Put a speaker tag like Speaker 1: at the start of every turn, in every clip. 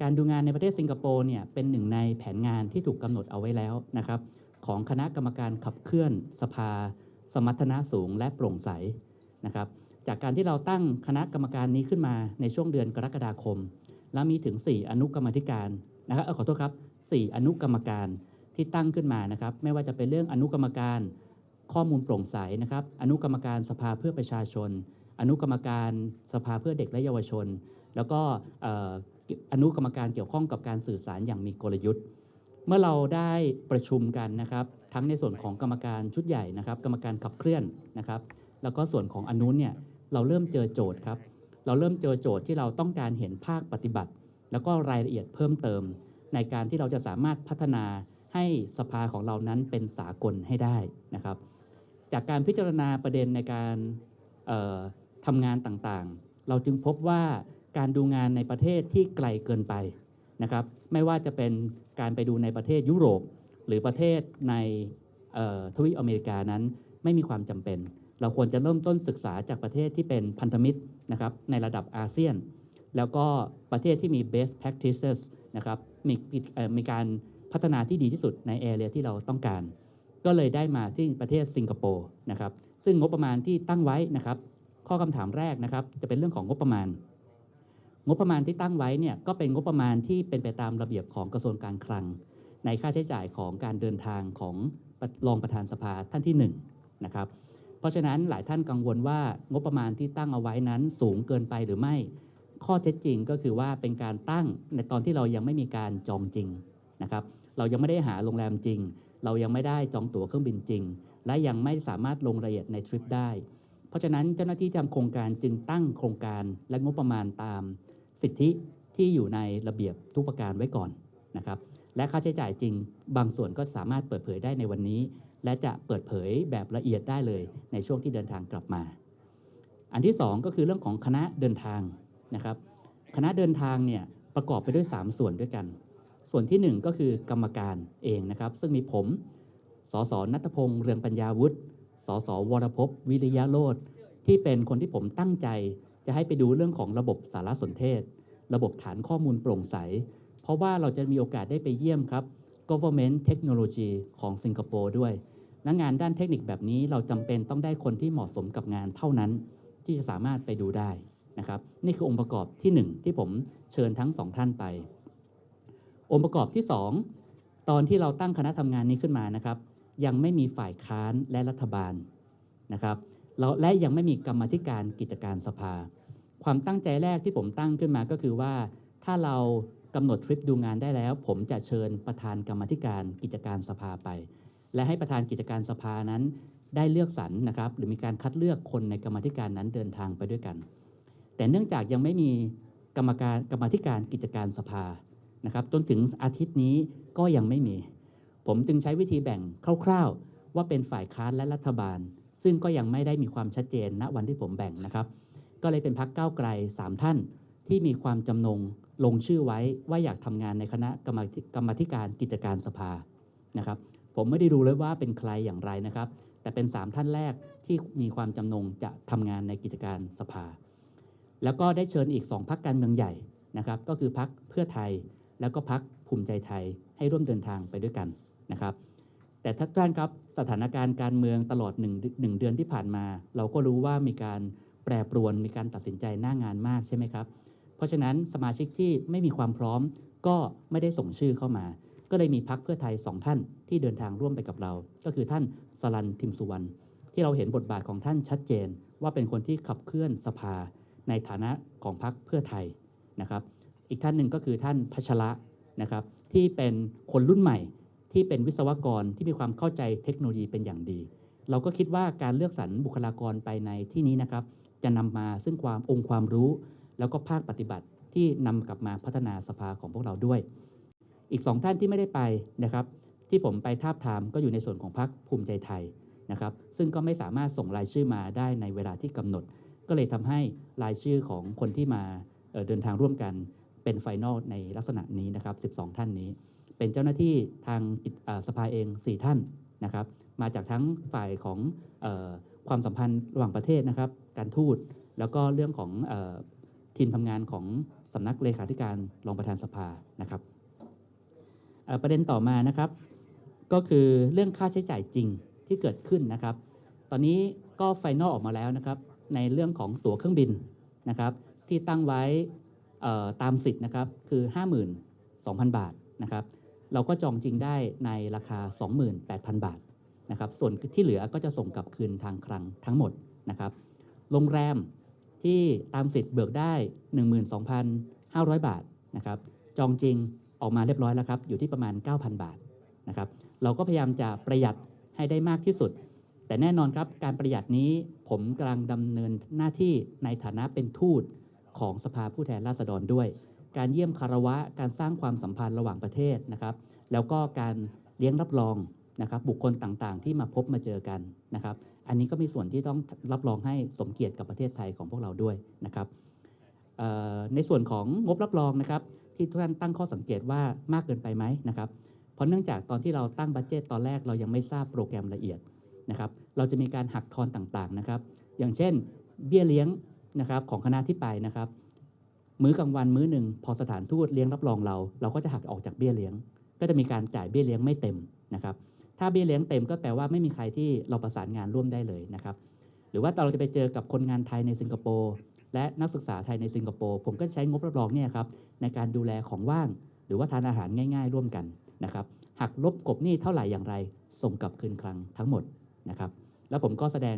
Speaker 1: การดูงานในประเทศสิงคโปร์เนี่ยเป็นหนึ่งในแผนงานที่ถูกกำหนดเอาไว้แล้วนะครับของคณะกรรมการขับเคลื่อนสภา สมรรถนะสูงและโปร่งใสนะครับจากการที่เราตั้งคณะกรรมการนี้ขึ้นมาในช่วงเดือนกรกฎาคม แล้วมีถึง 4 อนุกรรมธิการนะครับเออขอโทษครับ 4 อนุกรรมการที่ตั้งขึ้นมานะครับไม่ว่าจะเป็นเรื่องอนุกรรมการข้อมูลโปร่งใสนะครับอนุกรรมการสภาเพื่อประชาชน อนุกรรมการสภาเพื่อเด็กและเยาวชน แล้วก็ออนุกรรมการเกี่ยวข้องกับการสื่อสารอย่างมีกลยุทธ์ เมื่อเราได้ประชุมกันนะครับ ทั้งในส่วนของกรรมการชุดใหญ่นะครับ กรรมการขับเคลื่อนนะครับ แล้วก็ส่วนของอนุเนี่ยเราเริ่มเจอโจทย์ครับ เราเริ่มเจอโจทย์ที่เราต้องการเห็นภาคปฏิบัติ แล้วก็รายละเอียดเพิ่มเติม ในการที่เราจะสามารถพัฒนาให้สภาของเรานั้นเป็นสากลให้ได้นะครับ จากการพิจารณาประเด็นในการ ทำงานต่างๆ เราจึงพบว่าการดูงานในประเทศที่ไกลเกินไปนะครับ ไม่ว่าจะเป็นการไปดูในประเทศยุโรป หรือประเทศในทวีปอเมริกานั้นไม่มีความจำเป็น เราควรจะเริ่มต้นศึกษาจากประเทศที่เป็นพันธมิตรนะครับในระดับอาเซียน แล้วก็ประเทศที่มี best practices นะครับมีมีการพัฒนาที่ดีที่สุดในแอเรียที่เราต้องการ ก็เลยได้มาที่ประเทศสิงคโปร์นะครับ ซึ่งงบประมาณที่ตั้งไว้นะครับ ข้อคำถามแรกนะครับ จะเป็นเรื่องของงบประมาณ งบประมาณที่ตั้งไว้เนี่ยก็เป็นงบประมาณที่เป็นไปตามระเบียบของกระทรวงการคลัง ในค่าใช้จ่ายของการเดินทางของรองประธานสภาท่านที่หนึ่งนะครับเพราะฉะนั้นหลายท่านกังวลว่างบประมาณที่ตั้งเอาไว้นั้นสูงเกินไปหรือไม่ ข้อเท็จจริงก็คือว่าเป็นการตั้งในตอนที่เรายังไม่มีการจองจริงนะครับเรายังไม่ได้หาโรงแรมจริง เรายังไม่ได้จองตั๋วเครื่องบินจริง และยังไม่สามารถลงรายละเอียดในทริปได้ เพราะฉะนั้นเจ้าหน้าที่ทำโครงการจึงตั้งโครงการและงบประมาณตามสิทธิที่อยู่ในระเบียบทุกประการไว้ก่อนนะครับและค่าใช้จ่ายจริง บางส่วนก็สามารถเปิดเผยได้ในวันนี้ และจะเปิดเผยแบบละเอียดได้เลยในช่วงที่เดินทางกลับมา อันที่สองก็คือเรื่องของคณะเดินทางนะครับ คณะเดินทางเนี่ยประกอบไปด้วย 3 ส่วนด้วยกัน ส่วนทีหนึ่1 ก็คือกรรมการเองนะครับ ซึ่งมีผมสสนัทพงษ์เรืองปัญญาวุฒิ สสวรพวิริยะโรธที่เป็นคนที่ผมตั้งใจ จะให้ไปดูเรื่องของระบบสารสนเทศ ระบบฐานข้อมูลโปร่งใส เพราะว่าเราจะมีโอกาสได้ไปเยี่ยมครับ government technology ของสิงคโปร์ด้วยและงานด้านเทคนิคแบบนี้เราจำเป็นต้องได้คนที่เหมาะสมกับงานเท่านั้น ที่จะสามารถไปดูได้นะครับนี่คือองค์ประกอบที่หนึ่งที่ผมเชิญทั้งสองท่านไป องค์ประกอบที่สองตอนที่เราตั้งคณะทำงานนี้ขึ้นมานะครับ ยังไม่มีฝ่ายค้านและรัฐบาลนะครับเราและยังไม่มีกรรมธิการกิจการสภา ความตั้งใจแรกที่ผมตั้งขึ้นมาก็คือว่า ถ้าเรากำหนดทริปดูงานได้แล้ว ผมจะเชิญประธานกรรมธิการกิจการสภาไป และให้ประธานกิจการสภานั้นได้เลือกสรรนะครับ หรือมีการคัดเลือกคนในกรรมธิการนั้นเดินทางไปด้วยกัน แต่เนื่องจากยังไม่มีกรรมการกรรมธิการกิจการสภานะครับ จนถึงอาทิตย์นี้ก็ยังไม่มี ผมจึงใช้วิธีแบ่งคร่าวๆ ว่าเป็นฝ่ายค้านและรัฐบาล ซึ่งก็ยังไม่ได้มีความชัดเจนณวันที่ผมแบ่งนะครับ ก็เลยเป็นพักก้าวไกลสามท่านที่มีความจำนงลงชื่อไว้ว่าอยากทำงานในคณะกรรมธิกาธิการกิจการสภานะครับผมไม่ได้ดูเลยว่าเป็นใครอย่างไรนะครับ แต่เป็น 3 ท่านแรกที่มีความจำนงจะทำงานในกิจการสภา แล้วก็ได้เชิญอีก 2พักการเมืองใหญ่นะครับ ก็คือพักเพื่อไทยแล้วก็พักภูมิใจไทยให้ร่วมเดินทางไปด้วยกัน นะครับ แต่ท่านท่านครับสถานการณ์การเมืองตลอดหนึ่งหนึ่งเดือนที่ผ่านมา เราก็รู้ว่ามีการแปรปรวนมีการตัดสินใจหน้างานมากใช่ไหมครับ เพราะฉะนั้นสมาชิกที่ไม่มีความพร้อมก็ไม่ได้ส่งชื่อเข้ามา ก็เลยมีพักเพื่อไทยสองท่านที่เดินทางร่วมไปกับเรา ก็คือท่านสลันทิมสุวรรณที่เราเห็นบทบาทของท่านชัดเจน ว่าเป็นคนที่ขับเคลื่อนสภาในฐานะของพักเพื่อไทยนะครับ อีกท่านหนึ่งก็คือท่านพัชระนะครับที่เป็นคนรุ่นใหม่ ที่เป็นวิศวกรที่มีความเข้าใจเทคโนโลยีเป็นอย่างดี เราก็คิดว่าการเลือกสรรบุคลากรไปในที่นี้นะครับ จะนำมาซึ่งความองค์ความรู้ แล้วก็ภาคปฏิบัติที่นำกลับมาพัฒนาสภาของพวกเราด้วย อีกสองท่านที่ไม่ได้ไปนะครับ ที่ผมไปทาบทามก็อยู่ในส่วนของพรรคภูมิใจไทยนะครับ ซึ่งก็ไม่สามารถส่งรายชื่อมาได้ในเวลาที่กำหนด ก็เลยทำให้รายชื่อของคนที่มาเเดินทางร่วมกันเป็นไฟนอลในลักษณะนี้นะครับ 12 ท่านนี้ เป็นเจ้าหน้าที่ทางสภาเอง 4 ท่านนะครับ มาจากทั้งฝ่ายของออความสัมพันธ์ระหว่างประเทศนะครับ การทูตแล้วก็เรื่องของออทีมทำงานของสำนักเลขาธิการรองประธานสภานะครับประเด็นต่อมานะครับ ก็คือเรื่องค่าใช้จ่ายจริงที่เกิดขึ้นนะครับ ตอนนี้ก็ไฟนอลออกมาแล้วนะครับ ในเรื่องของตั๋วเครื่องบินนะครับ ที่ตั้งไว้ตามสิทธิ์นะครับคือ 52,000 บาทนะครับ เราก็จองจริงได้ในราคา 28,000 บาทนะครับส่วนที่เหลือก็จะส่งกลับคืนทางคลังทั้งหมดนะครับโรงแรมที่ตามสิทธิ์เบิกได้ 12,500 บาทนะครับจองจริงออกมาเรียบร้อยแล้วครับอยู่ที่ประมาณ 9,000 บาทนะครับเราก็พยายามจะประหยัดให้ได้มากที่สุด แต่แน่นอนครับการประหยัดนี้ผมกำลังดำเนินหน้าที่ในฐานะเป็นทูตของสภาผู้แทนราษฎรด้วย การเยี่ยมคารวะ การสร้างความสัมพันธ์ระหว่างประเทศนะครับ แล้วก็การเลี้ยงรับรองนะครับ บุคคลต่างๆ ที่มาพบมาเจอกันนะครับ อันนี้ก็มีส่วนที่ต้องรับรองให้สมเกียรติกับประเทศไทยของพวกเราด้วยนะครับในส่วนของงบรับรองนะครับ ที่ทุกท่านตั้งข้อสังเกตว่ามากเกินไปไหมนะครับ เพราะเนื่องจากตอนที่เราตั้งบัตเจตตอนแรกเรายังไม่ทราบโปรแกรมละเอียดนะครับ เราจะมีการหักทอนต่างๆนะครับ อย่างเช่น เบี้ยเลี้ยงนะครับของคณะที่ไปนะครับ มื้อกลางวันมื้อหนึ่งพอสถานทูตเลี้ยงรับรองเรา เราก็จะหักออกจากเบี้ยเลี้ยง ก็จะมีการจ่ายเบี้ยเลี้ยงไม่เต็มนะครับ ถ้าเบี้ยเลี้ยงเต็มก็แปลว่าไม่มีใครที่เราประสานงานร่วมได้เลยนะครับ หรือว่าตอนเราจะไปเจอกับคนงานไทยในสิงคโปร์และนักศึกษาไทยในสิงคโปร์ผมก็ใช้งบรับรองเนี่ยครับในการดูแลของว่าง หรือว่าทานอาหารง่าย ๆ ร่วมกันนะครับหักลบกบหนี้เท่าไหร่อย่างไร ส่งกลับคืนคลังทั้งหมดนะครับแล้วผมก็แสดง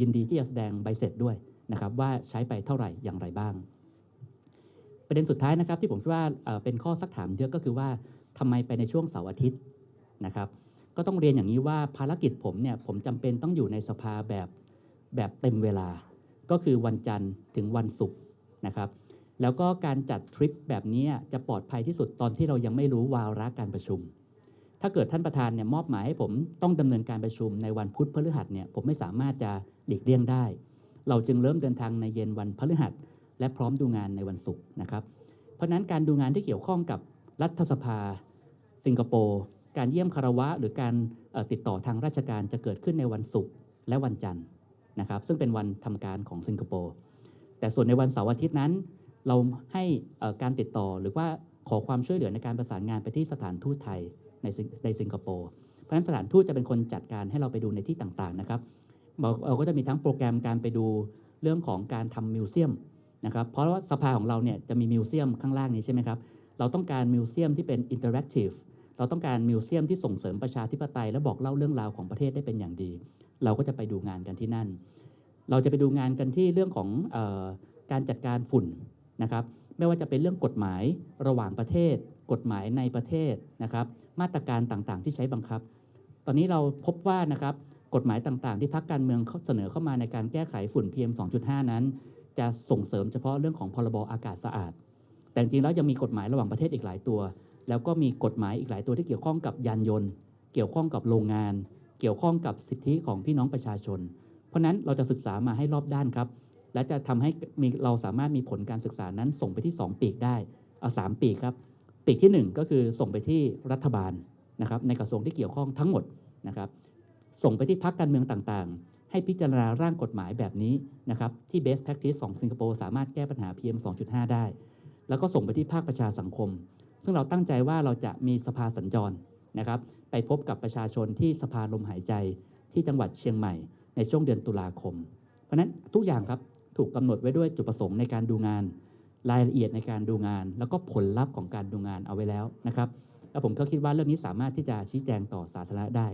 Speaker 1: ยินดีที่จะแสดงใบเสร็จด้วยนะครับว่าใช้ไปเท่าไหร่อย่างไรบ้าง ประเด็นสุดท้ายนะครับที่ผมคิดว่าเอ่อเป็นข้อสักถามเยอะก็คือว่าทำไมไปในช่วงเสาร์อาทิตย์นะครับ ก็ต้องเรียนอย่างนี้ว่าภารกิจผมเนี่ยผมจำเป็นต้องอยู่ในสภาแบบแบบเต็มเวลา ก็คือวันจันทร์ถึงวันศุกร์นะครับ แล้วก็การจัดทริปแบบนี้จะปลอดภัยที่สุดตอนที่เรายังไม่รู้วาระการประชุม ถ้าเกิดท่านประธานเนี่ยมอบหมายให้ผมต้องดำเนินการประชุมในวันพุธพฤหัสเนี่ยผมไม่สามารถจะหลีกเลี่ยงได้ เราจึงเริ่มเดินทางในเย็นวันพฤหัส และพร้อมดูงานในวันศุกร์นะครับ เพราะนั้นการดูงานที่เกี่ยวข้องกับรัฐสภา สิงคโปร์การเยี่ยมคารวะ หรือการติดต่อทางราชการจะเกิดขึ้นในวันศุกร์และวันจันทร์นะครับ ซึ่งเป็นวันทำการของสิงคโปร์แต่ส่วนในวันเสาร์อาทิตย์นั้น เราให้การติดต่อหรือว่าขอความช่วยเหลือในการประสานงานไปที่สถานทูตไทยในสิงในสิงคโปร์เพราะฉะนั้นสถานทูตจะเป็นคนจัดการให้เราไปดูในที่ต่างๆนะครับเราก็จะมีทั้งโปรแกรมการไปดูเรื่องของการทำมิวเซียม นะครับเพราะว่าสภาของเราเนี่ยจะมีมิวเซียมข้างล่างนี้ใช่ไหมครับเราต้องการมิวเซียมที่เป็นอินเ r อร์แอคทีฟเราต้องการมิวเซียมที่ส่งเสริมประชาธิปไตย และบอกเล่าเรื่องราวของประเทศได้เป็นอย่างดี เราก็จะไปดูงานกันที่นั่น เราจะไปดูงานกันที่เรื่องของออการจัดการฝุ่นนะครับไม่ว่าจะเป็นเรื่องกฎหมายระหว่างประเทศ กฎหมายในประเทศนะครับมาตรการต่างๆ ที่ใช้บังคับ ตอนนี้เราพบว่านะครับกฎหมายต่างๆ ที่พรรคการเมืองเขาเสนอเข้ามาในการแก้ไขฝุ่น PM 2.5 นั้น จะส่งเสริมเฉพาะเรื่องของพรบอากาศสะอาด แต่จริงแล้วยังมีกฎหมายระหว่างประเทศอีกหลายตัว แล้วก็มีกฎหมายอีกหลายตัวที่เกี่ยวข้องกับยานยนต์ เกี่ยวข้องกับโรงงาน เกี่ยวข้องกับสิทธิของพี่น้องประชาชน เพราะฉะนั้นเราจะศึกษามาให้รอบด้านครับ และจะทำให้มีเราสามารถมีผลการศึกษานั้นส่งไปที่ 2 ปีกได้เอาสามปีกครับปีกที่ 1 ก็คือส่งไปที่รัฐบาลนะครับในกระทรวงที่เกี่ยวข้องทั้งหมดนะครับส่งไปที่พรรคการเมืองต่างๆ ให้พิจารณาร่างกฎหมายแบบนี้นะครับที่ best practice ของสิงคโปร์สามารถแก้ปัญหา PM 2.5 ได้ แล้วก็ส่งไปที่ภาคประชาสังคม ซึ่งเราตั้งใจว่าเราจะมีสภาสัญจรนะครับไปพบกับประชาชนที่สภาลมหายใจที่จังหวัดเชียงใหม่ในช่วงเดือนตุลาคม เพราะนั้นทุกอย่างครับถูกกำหนดไว้ด้วยจุดประสงค์ในการดูงาน รายละเอียดในการดูงาน แล้วก็ผลลัพธ์ของการดูงานเอาไว้แล้วนะครับแล้วผมก็คิดว่าเรื่องนี้สามารถที่จะชี้แจงต่อสาธารณะได้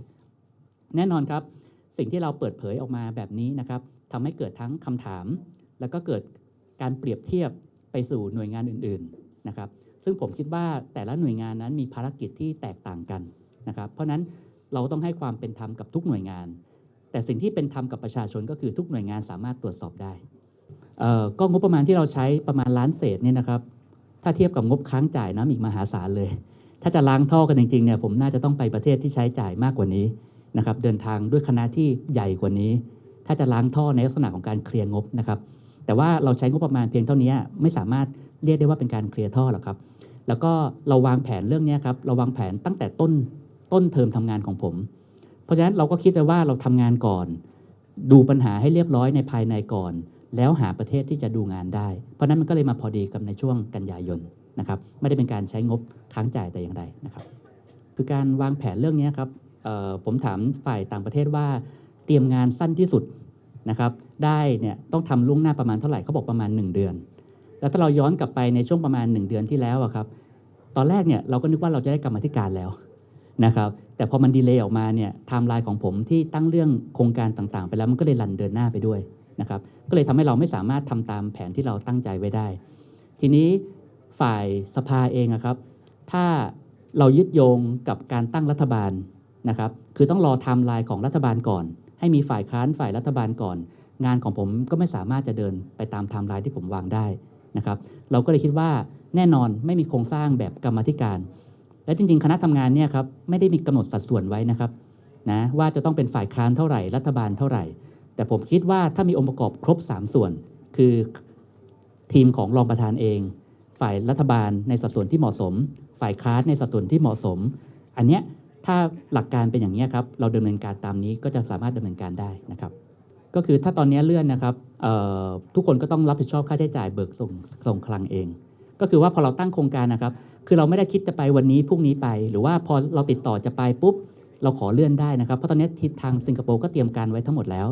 Speaker 1: แน่นอนครับ สิ่งที่เราเปิดเผยออกมาแบบนี้นะครับทำให้เกิดทั้งคำถาม แล้วก็เกิดการเปรียบเทียบไปสู่หน่วยงานอื่นๆนะครับ ซึ่งผมคิดว่าแต่ละหน่วยงานนั้นมีภารกิจที่แตกต่างกันนะครับ เพราะฉะนั้นเราต้องให้ความเป็นธรรมกับทุกหน่วยงาน แต่สิ่งที่เป็นธรรมกับประชาชนก็คือทุกหน่วยงานสามารถตรวจสอบได้ก็งบประมาณที่เราใช้ประมาณล้านเศษเนี่ยนะครับ ถ้าเทียบกับงบค้างจ่ายนะอีกมหาศาลเลย ถ้าจะล้างท่อกันจริงๆเนี่ยผมน่าจะต้องไปประเทศที่ใช้จ่ายมากกว่านี้ นะครับเดินทางด้วยคณะที่ใหญ่กว่านี้ ถ้าจะล้างท่อในลักษณะของการเคลียร์งบนะครับ แต่ว่าเราใช้งบประมาณเพียงเท่านี้ไม่สามารถเรียกได้ว่าเป็นการเคลียร์ท่อหรอกครับ แล้วก็เราวางแผนเรื่องนี้ครับเราวางแผนตั้งแต่ต้นต้นเทอมทำงานของผม เพราะฉะนั้นเราก็คิดไว้ว่าเราทำงานก่อน ดูปัญหาให้เรียบร้อยในภายในก่อน แล้วหาประเทศที่จะดูงานได้ เพราะนั้นมันก็เลยมาพอดีกับในช่วงกันยายนนะครับ ไม่ได้เป็นการใช้งบค้างจ่ายแต่อย่างใดนะครับ คือการวางแผนเรื่องนี้ครับ ผมถามฝ่ายต่างประเทศว่าเตรียมงานสั้นที่สุดนะครับได้เนี่ยต้องทำล่วงหน้าประมาณเท่าไหร่เขาบอกประมาณ 1 เดือน แล้วถ้าเราย้อนกลับไปในช่วงประมาณ 1 เดือนที่แล้วอะครับตอนแรกเนี่ยเราก็นึกว่าเราจะได้กรรมธิการแล้วนะครับแต่พอมันดีเลย์ออกมาเนี่ยไทม์ไลน์ของผมที่ตั้งเรื่องโครงการต่างๆ ไปแล้วมันก็เลยรันเดินหน้าไปด้วยนะครับก็เลยทำให้เราไม่สามารถทำตามแผนที่เราตั้งใจไว้ได้ ทีนี้ฝ่ายสภาเองอะครับถ้าเรายึดโยงกับการตั้งรัฐบาล นะครับ คือต้องรอไทม์ไลน์ของรัฐบาลก่อน ให้มีฝ่ายค้านฝ่ายรัฐบาลก่อน งานของผมก็ไม่สามารถจะเดินไปตามไทม์ไลน์ที่ผมวางได้นะครับ เราก็เลยคิดว่าแน่นอนไม่มีโครงสร้างแบบกรรมธิการ และจริง ๆ คณะทำงานเนี่ยครับไม่ได้มีกำหนดสัดส่วนไว้นะครับนะว่าจะต้องเป็นฝ่ายค้านเท่าไหร่รัฐบาลเท่าไหร่ แต่ผมคิดว่าถ้ามีองค์ประกอบครบ 3 ส่วน คือทีมของรองประธานเอง ฝ่ายรัฐบาลในสัดส่วนที่เหมาะสม ฝ่ายค้านในสัดส่วนที่เหมาะสม อันเนี้ย ถ้าหลักการเป็นอย่างนี้ครับเราดำเนินการตามนี้ก็จะสามารถดำเนินการได้นะครับ ก็คือถ้าตอนนี้เลื่อนนะครับทุกคนก็ต้องรับผิดชอบค่าใช้จ่ายเบิกส่งส่งคลังเอง ก็คือว่าพอเราตั้งโครงการนะครับ คือเราไม่ได้คิดจะไปวันนี้พรุ่งนี้ไป หรือว่าพอเราติดต่อจะไปปุ๊บ เราขอเลื่อนได้นะครับ เพราะตอนนี้ทิศทางสิงคโปร์ก็เตรียมการไว้ทั้งหมดแล้ว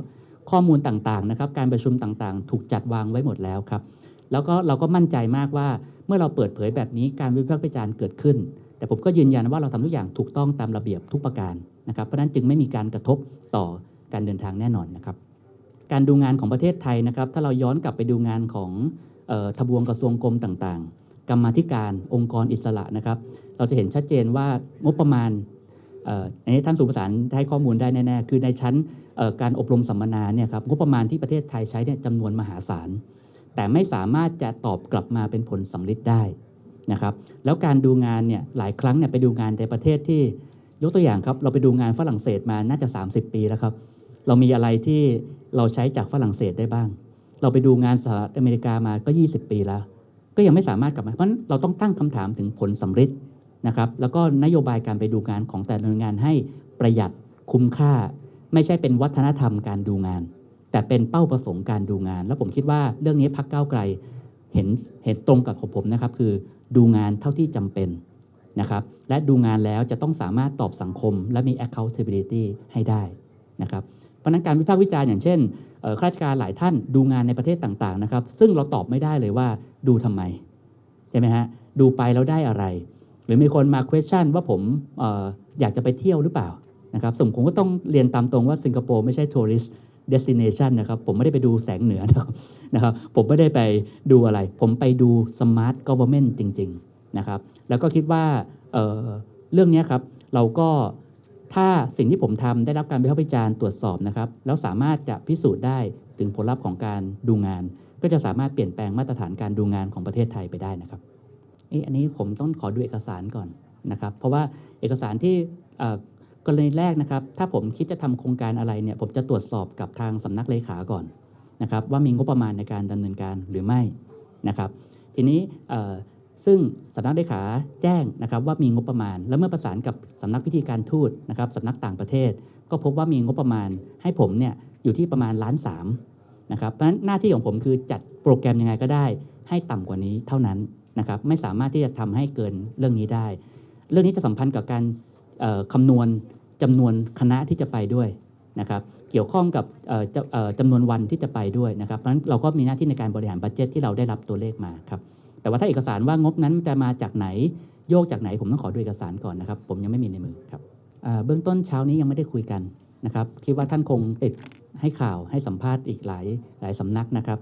Speaker 1: ข้อมูลต่างๆนะครับ การประชุมต่างๆ ถูกจัดวางไว้หมดแล้วครับ แล้วก็เราก็มั่นใจมากว่าเมื่อเราเปิดเผยแบบนี้การวิพากษ์วิจารณ์เกิดขึ้น แต่ผมก็ยืนยันว่าเราทำทุกอย่างถูกต้องตามระเบียบทุกประการนะครับ เพราะนั้นจึงไม่มีการกระทบต่อการเดินทางแน่นอนนะครับ การดูงานของประเทศไทยนะครับ ถ้าเราย้อนกลับไปดูงานของออทบวงกระทรวงกรมต่างๆ กรรมธิการองค์กรอิสระนะครับ เราจะเห็นชัดเจนว่างบประมาณอันนี้ท่านสุประสานให้ข้อมูลได้แน่ๆ คือในชั้นการอบรมสัมมนาเนี่ยครับงบประมาณที่ประเทศไทยใช้เนี่ยจำนวนมหาศาล แต่ไม่สามารถจะตอบกลับมาเป็นผลสำลิดได้ นะครับแล้วการดูงานเนี่ยหลายครั้งเนี่ยไปดูงานในประเทศที่ยกตัวอย่างครับ เราไปดูงานฝรั่งเศสมาน่าจะ 30 ปีแล้วครับ เรามีอะไรที่เราใช้จากฝรั่งเศสได้บ้าง เราไปดูงานสหรัฐอเมริกามาก็ 20 ปีแล้ว ก็ยังไม่สามารถกลับมาเพราะเราต้องตั้งคำถามถึงผลสำลิดนะครับแล้วก็นโยบายการไปดูงานของแต่ละหน่วยงานให้ประหยัดคุ้มค่า ไม่ใช่เป็นวัฒนธรรมการดูงาน แต่เป็นเป้าประสงค์การดูงาน แล้วผมคิดว่าเรื่องนี้พักเก้าไกล เห็นเห็นตรงกับของผมนะครับ คือดูงานเท่าที่จำเป็นนะครับ และดูงานแล้วจะต้องสามารถตอบสังคม และมี accountability ให้ได้นะครับเพราะนั้นการวิพากษ์วิจารณ์อย่างเช่นข้าราชการหลายท่านดูงานในประเทศต่างๆนะครับ ซึ่งเราตอบไม่ได้เลยว่าดูทำไมใช่ไหมฮะดูไปแล้วได้อะไร หรือมีคนมา question ว่าผมอออยากจะไปเที่ยวหรือเปล่านะครับสมผมก็ต้องเรียนตามตรงว่าสิงคโปร์ไม่ใช่ tourist destination นะครับ ผมไม่ได้ไปดูแสงเหนือนะครับนะรบผมไม่ได้ไปดูอะไร ผมไปดู smart government จริง ๆ นะครับ แล้วก็คิดว่าเเรื่องนี้ครับ เราก็ถ้าสิ่งที่ผมทำได้รับการวิพากษ์วิจารณ์ตรวจสอบนะครับ แล้วสามารถจะพิสูจน์ได้ถึงผลลัพธ์ของการดูงาน ก็จะสามารถเปลี่ยนแปลงมาตรฐานการดูงานของประเทศไทยไปได้นะครับเอ๊ะอันนี้ผมต้องขอดูเอกสารก่อนนะครับ เพราะว่าเอกสารที่ กรณีแรกนะครับ ถ้าผมคิดจะทำโครงการอะไรเนี่ย ผมจะตรวจสอบกับทางสำนักเลขาก่อนนะครับ ว่ามีงบประมาณในการดำเนินการหรือไม่นะครับ ทีนี้ซึ่งสำนักเลขาแจ้งนะครับว่ามีงบประมาณ แล้วเมื่อประสานกับสำนักพิธีการทูตนะครับสำนักต่างประเทศ ก็พบว่ามีงบประมาณให้ผมเนี่ยอยู่ที่ประมาณล้านสามนะครับเพราะฉะนั้นหน้าที่ของผมคือจัดโปรแกรมยังไงก็ได้ ให้ต่ำกว่านี้เท่านั้นนะครับไม่สามารถที่จะทำให้เกินเรื่องนี้ได้ เรื่องนี้จะสัมพันธ์กับการเอ่อคำนวณ จำนวนคณะที่จะไปด้วยนะครับเกี่ยวข้องกับจะเอ่อจำนวนวันที่จะไปด้วยนะครับเพราะฉะนั้นเราก็มีหน้าที่ในการบริหารบัตเจตที่เราได้รับตัวเลขมาครับแต่ว่าถ้าเอกสารว่างบนั้นจะมาจากไหนโยกจากไหนผมต้องขอดูเอกสารก่อนนะครับผมยังไม่มีในมือครับเบื้องต้นเช้านี้ยังไม่ได้คุยกันนะครับคิดว่าท่านคงติดให้ข่าวให้สัมภาษณ์อีกหลายหลายสำนักนะครับ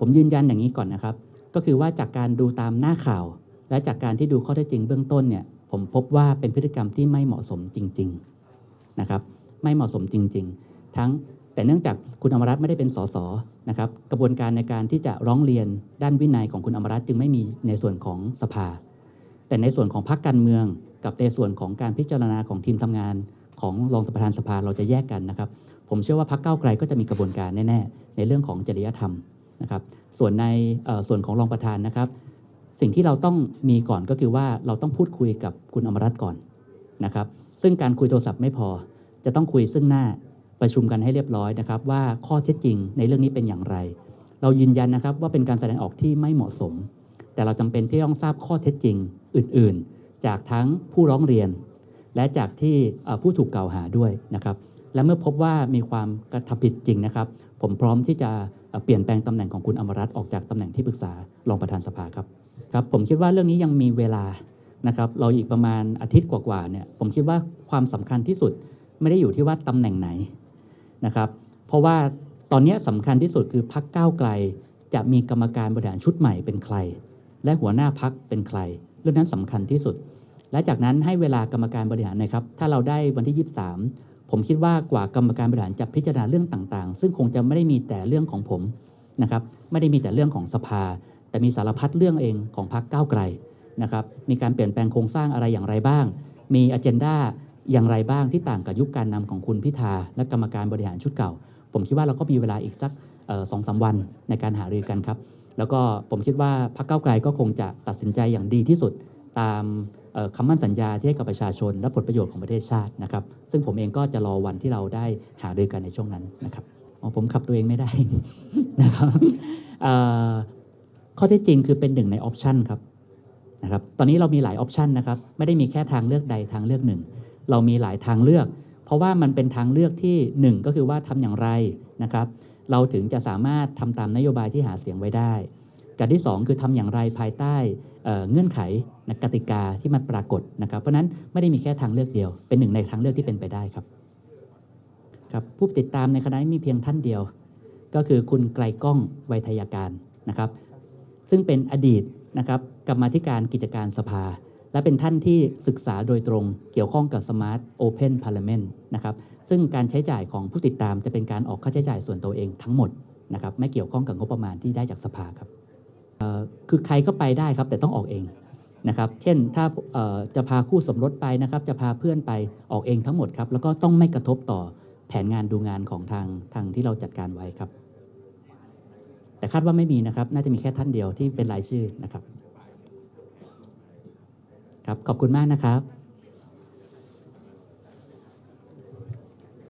Speaker 1: ผมยืนยันอย่างนี้ก่อนนะครับ ก็คือว่าจากการดูตามหน้าข่าว และจากการที่ดูข้อเท็จจริงเบื้องต้นเนี่ย ผมพบว่าเป็นพฤติกรรมที่ไม่เหมาะสมจริง ๆนะครับ ไม่เหมาะสมจริง ๆ ทั้งแต่เนื่องจากคุณอมรัตน์ไม่ได้เป็นสสนะครับ กระบวนการในการที่จะร้องเรียนด้านวินัยของคุณอมรัตน์จึงไม่มีในส่วนของสภา แต่ในส่วนของพรรคการเมือง กับในส่วนของการพิจารณาของทีมทำงาน ของรองประธานสภาเราจะแยกกันนะครับ ผมเชื่อว่าพรรคก้าวไกลก็จะมีกระบวนการแน่ ๆ ในเรื่องของจริยธรรมนะครับ ส่วนในส่วนของรองประธานนะครับ สิ่งที่เราต้องมีก่อนก็คือว่าเราต้องพูดคุยกับคุณอมรัตน์ก่อนนะครับ ซึ่งการคุยโทรศัพท์ไม่พอ จะต้องคุยซึ่งหน้าประชุมกันให้เรียบร้อยนะครับ ว่าข้อเท็จจริงในเรื่องนี้เป็นอย่างไร เรายืนยันนะครับว่าเป็นการแสดงออกที่ไม่เหมาะสม แต่เราจำเป็นที่ต้องทราบข้อเท็จจริงอื่นๆ จากทั้งผู้ร้องเรียน และจากที่ผู้ถูกกล่าวหาด้วยนะครับ และเมื่อพบว่ามีความกระทำผิดจริงนะครับ ผมพร้อมที่จะ เปลี่ยนแปลงตำแหน่งของคุณอมรัตน์ออกจากตำแหน่งที่ปรึกษารองประธานสภาครับครับ ผมคิดว่าเรื่องนี้ยังมีเวลานะครับ เราอีกประมาณอาทิตย์กว่าๆเนี่ย ผมคิดว่าความสำคัญที่สุดไม่ได้อยู่ที่ว่าตำแหน่งไหนนะครับ เพราะว่าตอนนี้สำคัญที่สุดคือพักก้าวไกล จะมีกรรมการบริหารชุดใหม่เป็นใคร และหัวหน้าพักเป็นใคร เรื่องนั้นสำคัญที่สุด และจากนั้นให้เวลากรรมการบริหารนะครับ ถ้าเราได้วันที่ 23 ผมคิดว่ากว่ากรรมการบริหารจะพิจารณาเรื่องต่างๆ ซึ่งคงจะไม่ได้มีแต่เรื่องของผมนะครับไม่ได้มีแต่เรื่องของสภา แต่มีสารพัดเรื่องเองของพรรคก้าวไกลนะครับมีการเปลี่ยนแปลงโครงสร้างอะไรอย่างไรบ้าง มีอ g e n d a อย่างไรบ้างที่ต่างกับยุคการนำของคุณพิธาและกรรมการบริหารชุดเก่า ผมคิดว่าเราก็มีเวลาอีกสักสองสาวันในการหารือกันครับ แล้วก็ผมคิดว่าพรรคก้าวไกลก็คงจะตัดสินใจอย่างดีที่สุดตาม คำมั่นสัญญาที่ให้กับประชาชน และผลประโยชน์ของประเทศชาตินะครับ ซึ่งผมเองก็จะรอวันที่เราได้หารือกันในช่วงนั้นนะครับผมขับตัวเองไม่ได้นะครับข้อเท็จจริงคือเป็นหนึ่งในออปชันครับนะครับ ตอนนี้เรามีหลายออปชันนะครับ ไม่ได้มีแค่ทางเลือกใดทางเลือกหนึ่ง เรามีหลายทางเลือก เพราะว่ามันเป็นทางเลือกที่หนึ่งก็คือว่าทำอย่างไรนะครับ เราถึงจะสามารถทำตามนโยบายที่หาเสียงไว้ได้การที่ 2 คือทำอย่างไรภายใต้เเงื่อนไข นะกติกาที่มันปรากฏนะครับ เพราะนั้นไม่ได้มีแค่ทางเลือกเดียว เป็นหนึ่งในทางเลือกที่เป็นไปได้ครับครับผู้ติดตามในคณะนี้มีเพียงท่านเดียว ก็คือคุณไกลก้องไวยทยาการนะครับ ซึ่งเป็นอดีตนะครับกรรมธิการกิจการสภา และเป็นท่านที่ศึกษาโดยตรงเกี่ยวข้องกับ Smart Open Parliament นะครับซึ่งการใช้จ่ายของผู้ติดตามจะเป็นการออกค่าใช้จ่ายส่วนตัวเองทั้งหมดนะครับไม่เกี่ยวข้องกับงบประมาณที่ได้จากสภาครับคือใครก็ไปได้ครับแต่ต้องออกเอง นะครับ เช่นถ้าจะพาคู่สมรสไปนะครับ จะพาเพื่อนไปออกเองทั้งหมดครับ แล้วก็ต้องไม่กระทบต่อแผนงานดูงานของทางทางที่เราจัดการไว้ครับ แต่คาดว่าไม่มีนะครับ น่าจะมีแค่ท่านเดียวที่เป็นรายชื่อนะครับ ครับขอบคุณมากนะครับ